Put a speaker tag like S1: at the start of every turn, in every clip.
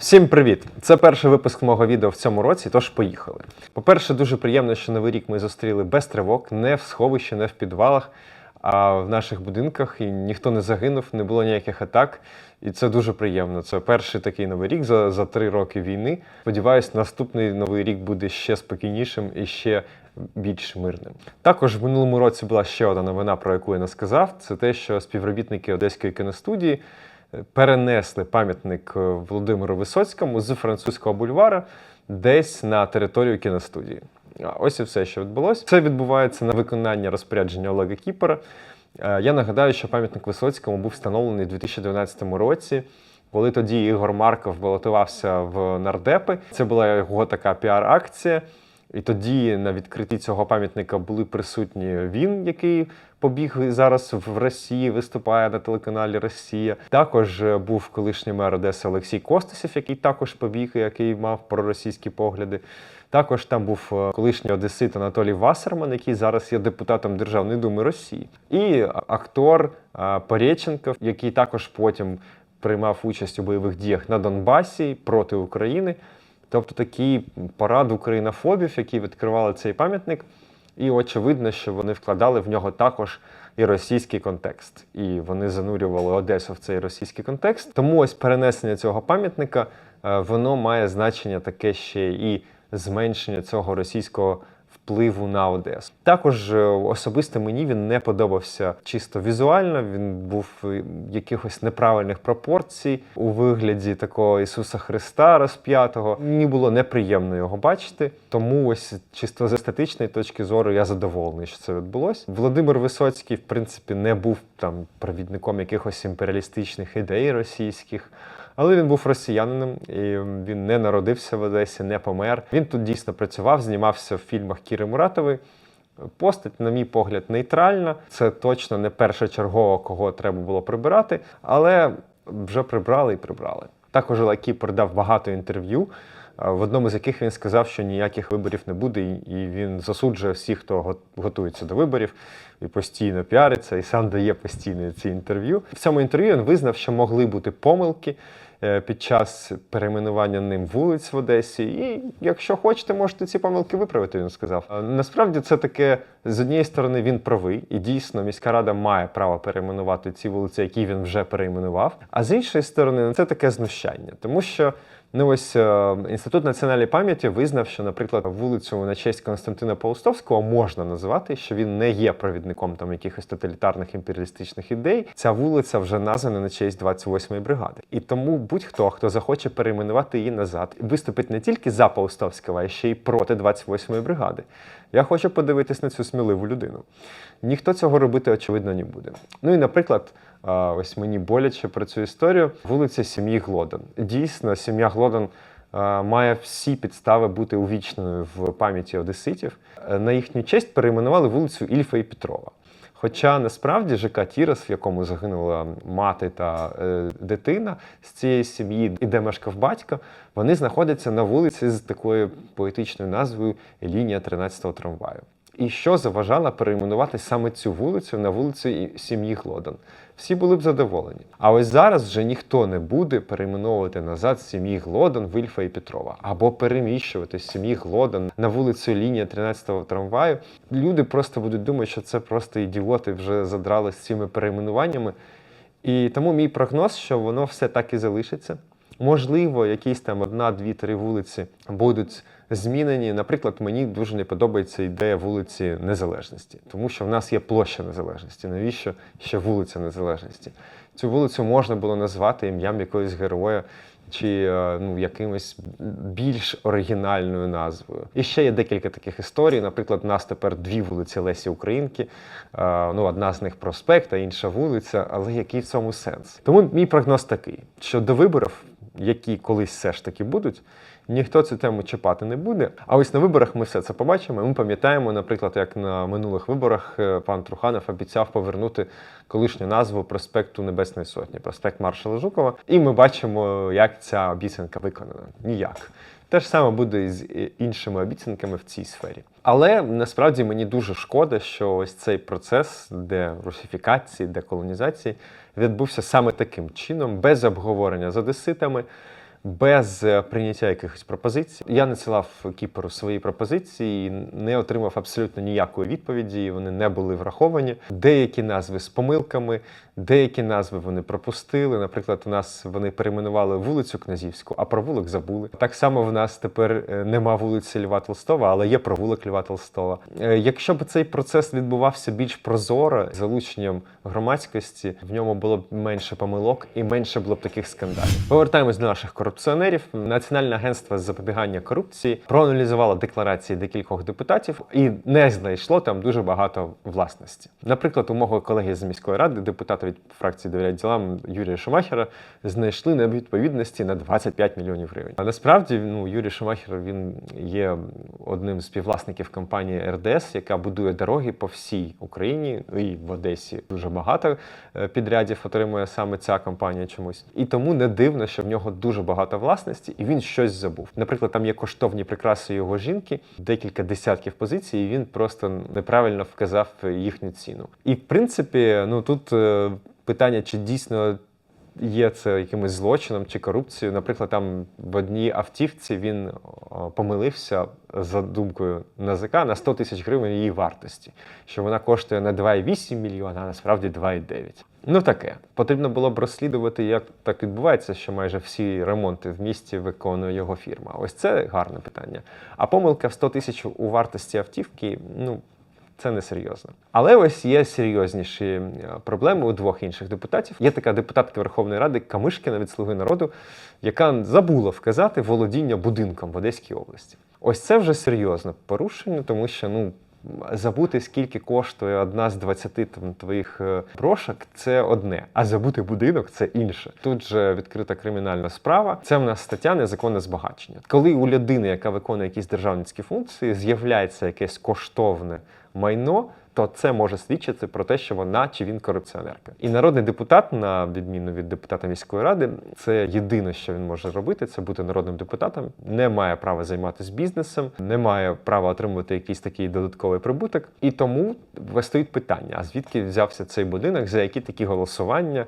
S1: Всім привіт! Це перший випуск мого відео в цьому році, тож поїхали. По-перше, дуже приємно, що новий рік ми зустріли без тривог, не в сховищі, не в підвалах, а в наших будинках. І ніхто не загинув, не було ніяких атак. І це дуже приємно. Це перший такий новий рік за, за три роки війни. Сподіваюсь, наступний новий рік буде ще спокійнішим і ще більш мирним. Також в минулому році була ще одна новина, про яку я не сказав. Це те, що співробітники Одеської кіностудії перенесли пам'ятник е, Володимиру Висоцькому з французького бульвара десь на територію кіностудії. Ось і все, що відбулося. Це відбувається на виконання розпорядження Олега Кіпера. Е, Я нагадаю, що пам'ятник Висоцькому був встановлений у 2012 році. Коли тоді Ігор Марков балотувався в нардепи, це була його така піар-акція. І тоді на відкритті цього пам'ятника були присутні він, який побіг зараз в Росії, виступає на телеканалі Росія. Також е, був колишній мер Одеси Олексій Костасів, який також побіг, який мав проросійські погляди. Також там був е, колишній одесит Анатолій Вассерман, який зараз є депутатом Державної думи Росії, і актор е, Пореченков, який також потім приймав участь у бойових діях на Донбасі проти України. Тобто такий парад українофобів, які відкривали цей пам'ятник, і очевидно, що вони вкладали в нього також і російський контекст, і вони занурювали Одесу в цей російський контекст. Тому ось перенесення цього пам'ятника е, воно має значення таке ще і зменшення цього російського впливу на Одесу. Також е, особисто мені він не подобався чисто візуально. Він був е, якихось неправильних пропорцій у вигляді такого Ісуса Христа розп'ятого. Мені було неприємно його бачити. Тому ось чисто з естетичної точки зору я задоволений, що це відбулося. Володимир Висоцький, в принципі, не був там провідником якихось імперіалістичних ідей російських. Але він був росіянином, і він не народився в Одесі, не помер. Він тут дійсно працював, знімався в фільмах Кіри Муратової. Постать, на мій погляд, нейтральна. Це точно не першочергово, кого треба було прибирати, але вже прибрали і прибрали. Також Олег Кіпер дав багато інтерв'ю, е, в одному з яких він сказав, що ніяких виборів не буде, і- він засуджує всіх, хто го- готується до виборів і постійно піариться, і сам дає постійно ці інтерв'ю. В цьому інтерв'ю він визнав, що могли бути помилки під час перейменування ним вулиць в Одесі. І якщо хочете, можете ці помилки виправити, він сказав. Е, Насправді це таке з однієї сторони він правий, і дійсно міська рада має право перейменувати ці вулиці, які він вже перейменував. А з іншої сторони, це таке знущання, тому що. Ну ось е, інститут національної пам'яті визнав, що, наприклад, вулицю на честь Константина Паустовського можна називати, що він не є провідником там якихось тоталітарних імперіалістичних ідей. Ця вулиця вже названа на честь 28-ї бригади. І тому будь-хто, хто захоче перейменувати її назад, виступить не тільки за Паустовського, а ще й проти 28-ї бригади. Я хочу подивитись на цю сміливу людину. Ніхто цього робити, очевидно, не буде. Ну і, наприклад, ось мені боляче про цю історію. Вулиця сім'ї Глодан. Дійсно, сім'я Глодан а, має всі підстави бути увічненою в пам'яті одеситів. Е, На їхню честь перейменували вулицю Ільфа і Петрова. Хоча насправді ЖК Тірас, в якому загинула мати та е, дитина з цієї сім'ї, і де мешкав батько, вони знаходяться на вулиці з такою поетичною назвою Лінія 13-го трамваю. І що заважало перейменувати саме цю вулицю на вулицю сім'ї Глодан? Всі були б задоволені. А ось зараз вже ніхто не буде перейменовувати назад сім'ї Глодан в Ільфа і Петрова або переміщувати сім'ї Глодан на вулицю лінія 13-го трамваю. Люди просто будуть думати, що це просто ідіоти вже задрали з цими перейменуваннями. І тому мій прогноз, що воно все так і залишиться. Можливо, якісь там одна, дві, три вулиці будуть змінені. Наприклад, мені дуже не подобається ідея вулиці Незалежності, тому що в нас є площа Незалежності. Навіщо ще вулиця Незалежності? Цю вулицю можна було назвати ім'ям якогось героя чи е, ну, якимось більш оригінальною назвою. І ще є декілька таких історій. Наприклад, у нас тепер дві вулиці Лесі Українки. Е, Ну, одна з них проспект, а інша вулиця. Але який в цьому сенс? Тому мій прогноз такий: що до виборів, які колись все ж таки будуть, ніхто цю тему чіпати не буде. А ось на виборах ми все це побачимо. Ми пам'ятаємо, наприклад, як на минулих виборах е, пан Труханов обіцяв повернути колишню назву проспекту Небесної Сотні, проспект Маршала Жукова. І ми бачимо, як ця обіцянка виконана. Ніяк. Те ж саме буде і з іншими обіцянками в цій сфері. Але насправді мені дуже шкода, що ось цей процес дерусифікації, деколонізації відбувся саме таким чином, без обговорення з одеситами, без е, прийняття якихось пропозицій. Я надсилав Кіперу свої пропозиції, не отримав абсолютно ніякої відповіді. Вони не були враховані. Деякі назви з помилками, деякі назви вони пропустили. Наприклад, у нас вони перейменували вулицю Князівську, а про вулик забули. Так само в нас тепер е, нема вулиці Льва Толстого, але є провулок Льва Толстого. Е, Якщо б цей процес відбувався більш прозоро, залученням громадськості, в ньому було б менше помилок і менше було б таких скандалів. Повертаємось до наших корупціонерів. Національне агентство з запобігання корупції проаналізувало декларації декількох депутатів і не знайшло там дуже багато власності. Наприклад, у мого колеги з міської ради, депутата від фракції довіряють ділам Юрія Шумахера, знайшли невідповідності на 25 мільйонів гривень. А насправді ну Юрій Шумахер він є одним з співвласників компанії РДС, яка будує дороги по всій Україні і в Одесі дуже багато е, підрядів отримує саме ця компанія чомусь. І тому не дивно, що в нього дуже багато власності, і він щось забув. Наприклад, там є коштовні прикраси його жінки, декілька десятків позицій, і він просто неправильно вказав їхню ціну. І в принципі, ну тут е, питання, чи дійсно. Є це якимось злочином чи корупцією. Наприклад, там в одній автівці він помилився за думкою НАЗК на 100 тисяч гривень її вартості, що вона коштує не 2,8 мільйона, а насправді 2,9. Ну таке. Потрібно було б розслідувати, як так відбувається, що майже всі ремонти в місті виконує його фірма. Ось це гарне питання. А помилка в 100 тисяч у вартості автівки, ну. Це не серйозно. Але ось є серйозніші е, проблеми у двох інших депутатів. Є така депутатка Верховної Ради Камишкіна від Слуги народу, яка забула вказати володіння будинком в Одеській області. Ось це вже серйозне порушення, тому що ну. Забути, скільки коштує одна з 20 там, твоїх е, брошок, це одне, а забути будинок це інше. Тут же відкрита кримінальна справа. Це в нас стаття незаконне збагачення. Коли у людини, яка виконує якісь державницькі функції, з'являється якесь коштовне майно, то це може свідчити про те, що вона чи він корупціонерка. І народний депутат, на відміну від депутата міської ради, це єдине, що він може робити, це бути народним депутатом, не має права займатися бізнесом, не має права отримувати якийсь такий додатковий прибуток. І тому стоїть питання: а звідки взявся цей будинок, за які такі голосування?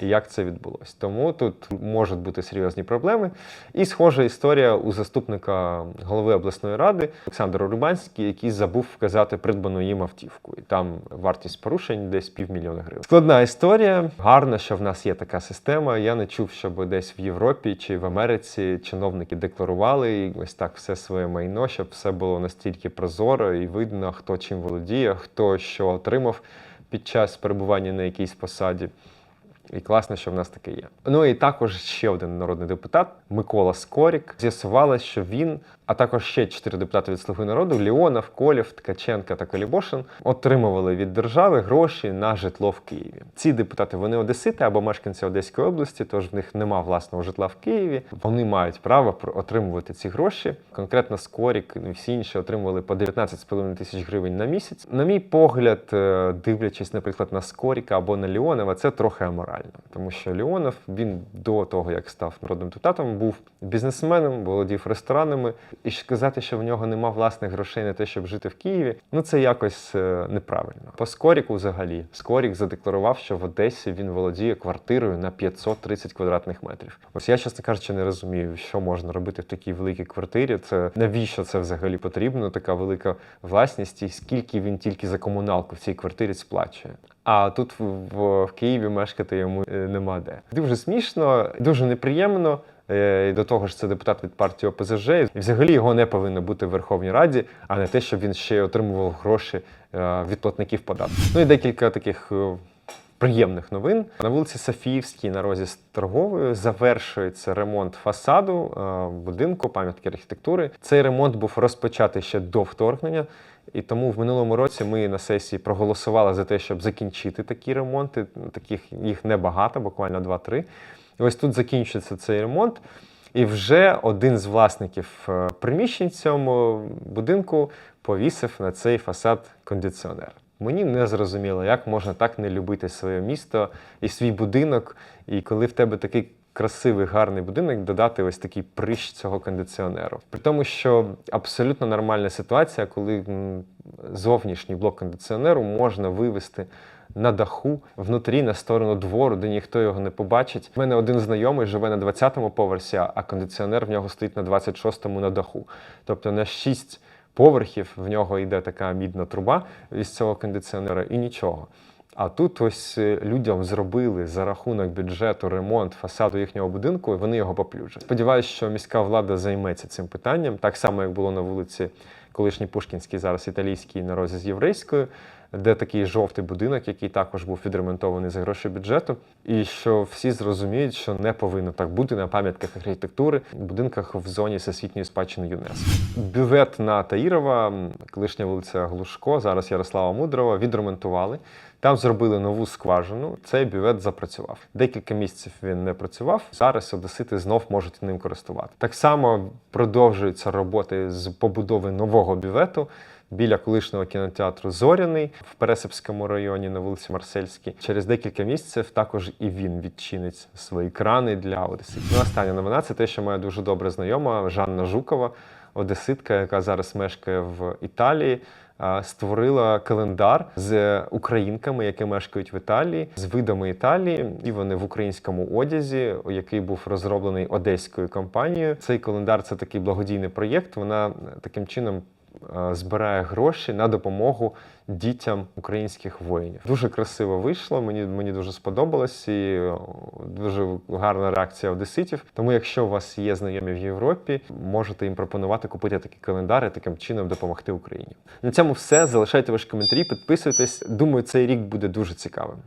S1: Як це відбулося. Тому тут можуть бути серйозні проблеми. І схожа історія у заступника голови обласної ради Олександра Рубанський, який забув вказати придбану їм автівку. І там вартість порушень десь півмільйона гривень. Складна історія. Гарно, що в нас є така система. Я не чув, щоб десь в Європі чи в Америці чиновники декларували і ось так все своє майно, щоб все було настільки прозоро і видно, хто чим володіє, хто що отримав під час перебування на якійсь посаді. І класно, що в нас таке є. Ну і також ще один народний депутат Микола Скорік. З'ясувалось, що він, а також ще чотири депутати від Слуги народу Ліонов, Колєв, Ткаченка та Колібошин отримували від держави гроші на житло в Києві. Ці депутати вони одесити або мешканці Одеської області, тож в них нема власного житла в Києві. Вони мають право отримувати ці гроші. Конкретно Скорік і всі інші отримували по 19,5 тисяч гривень на місяць. На мій погляд, е, дивлячись, наприклад, на Скоріка або на Ліонова, це трохи аморально, тому що Ліонов він до того, як став народним депутатом, був бізнесменом, володів ресторанами, і сказати, що в нього нема власних грошей на те, щоб жити в Києві, ну це якось е, неправильно. По Скоріку, взагалі, Скорік задекларував, що в Одесі він володіє квартирою на 530 квадратних метрів. Ось я, чесно кажучи, не розумію, що можна робити в такій великій квартирі. Це навіщо це взагалі потрібно? Така велика власність, і скільки він тільки за комуналку в цій квартирі сплачує. А тут в, в, Києві мешкати йому е, нема де. Дуже смішно, дуже неприємно. Е, і До того ж, це депутат від партії ОПЗЖ. І взагалі його не повинно бути в Верховній Раді, а не те, щоб він ще й отримував гроші е, від платників податків. Ну і декілька таких е, приємних новин. На вулиці Софіївській на розі з торговою завершується ремонт фасаду будинку, пам'ятки архітектури. Цей ремонт був розпочатий ще до вторгнення. І тому в минулому році ми на сесії проголосували за те, щоб закінчити такі ремонти. Таких їх небагато, буквально 2-3. Ось тут закінчується цей ремонт. І вже один з власників е, приміщень цьому будинку повісив на цей фасад кондиціонер. Мені не зрозуміло, як можна так не любити своє місто і свій будинок, і коли в тебе такий красивий, гарний будинок, додати ось такий прищ цього кондиціонеру. При тому, що абсолютно нормальна ситуація, коли зовнішній блок кондиціонеру можна вивести на даху, внутрі на сторону двору, де ніхто його не побачить. У мене один знайомий живе на 20-му поверсі, а кондиціонер в нього стоїть на 26-му на даху. Тобто на 6 поверхів в нього йде така мідна труба із цього кондиціонера і нічого. А тут ось е, людям зробили за рахунок бюджету ремонт фасаду їхнього будинку, і вони його поплюжать. Сподіваюсь, що міська влада займеться цим питанням, так само як було на вулиці колишній Пушкінській, зараз італійській на розі з єврейською, де такий жовтий будинок, який також був відремонтований за гроші бюджету, і що всі зрозуміють, що не повинно так бути на пам'ятках архітектури, будинках в зоні всесвітньої спадщини ЮНЕСКО. Бювет на Таїрова, колишня вулиця Глушко, зараз Ярослава Мудрова, відремонтували. Там зробили нову скважину. Цей бювет запрацював. Декілька місяців він не працював. Зараз одесити знов можуть ним користувати. Так само продовжуються роботи з побудови нового бювету. Біля колишнього кінотеатру Зоряний в Пересипському районі на вулиці Марсельській. Через декілька місяців також і він відчинить свої крани для одеситів. Ну, остання новина це те, що моя дуже добра знайома Жанна Жукова, одеситка, яка зараз мешкає в Італії. Створила календар з українками, які мешкають в Італії, з видами Італії, і вони в українському одязі, який був розроблений одеською компанією. Цей календар це такий благодійний проєкт. Вона таким чином збирає гроші на допомогу дітям українських воїнів. Дуже красиво вийшло. Мені мені дуже сподобалось і е, дуже гарна реакція одеситів. Тому, якщо у вас є знайомі в Європі, можете їм пропонувати купити такі календари, таким чином допомогти Україні. На цьому все. Залишайте ваші коментарі, підписуйтесь. Думаю, цей рік буде дуже цікавим.